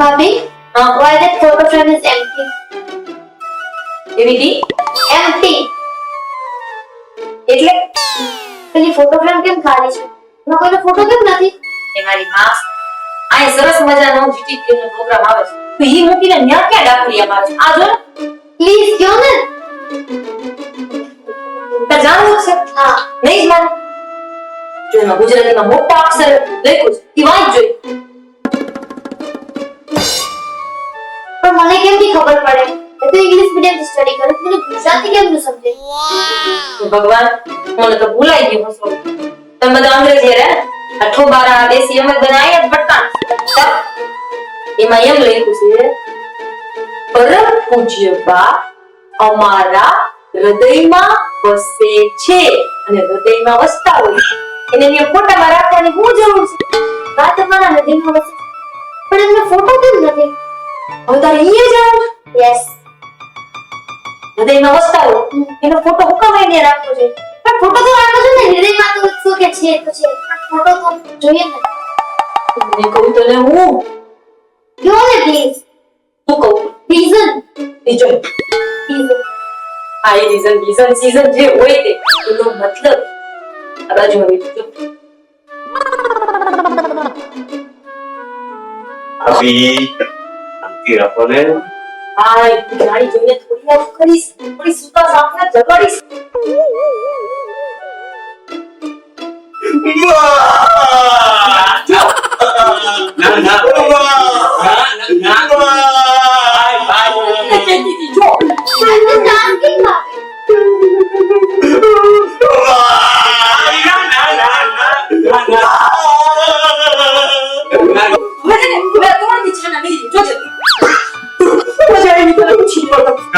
ભાભી uh, why that photo frame is empty? એવી empty. એટલે પેલી ફોટો ફ્રેમ કેમ ખાલી છે? એમાં કોઈનો ફોટો કેમ નથી? એ મારી માં આ સરસ મજાનો જીટી નો પ્રોગ્રામ આવે છે. તો ઈ મૂકીને ન્યા ક્યાં ડાકરિયા મારે આ જો પ્લીઝ કયો ને. તાર જાણવું છે. હા. નહીં જ માને જો એમાં ગુજરાતીમાં મોટા અક્ષરે લખ્યું છે. ઈ વાંચ જોઈ. ખબર પડે? એ તો ઇંગ્લિશ મીડિયમ સ્ટડી કરે મને ગુજરાતી કેમ ન સમજે? ભગવાન મને તો ભૂલાઈ ગયું હસો તમે બધા અંગ્રેજી રે અઠો બારા દેશી એમ જ બનાવી પટકાન એમાં એમ લખ્યું છે પરમ પૂજ્ય બા અમારા હૃદયમાં વસે છે. અને હૃદયમાં વસતા હોય એને મેં ફોટામાં રાખવાની હું જરૂર છે? વાત તમારા હૃદયમાં વસે. પણ એમનો ફોટો કેમ નથી? હવે તારે અહીંયા જવાનું છે? યસ હૃદયમાં વસતા હોય એનો ફોટો હુકમ એને રાખવો છે પણ ફોટો તો રાખો છો ને. હૃદયમાં તો શું કે છે? તો છે. ફોટો તો જોઈએ ને. મેં કહું તો ને હું. કયો ને પ્લીઝ તું કહું? રીઝન બીજો રીઝન આ એ રીઝન રીઝન સીઝન જે હોય તે એનો મતલબ આ બાજુ હવે જો. અભી શાંતિ રાખો ને. આ એક જાણી જોઈને થોડી આવું કરીશ થોડી સુતા સાંભળે જગાડીશ ના ના ના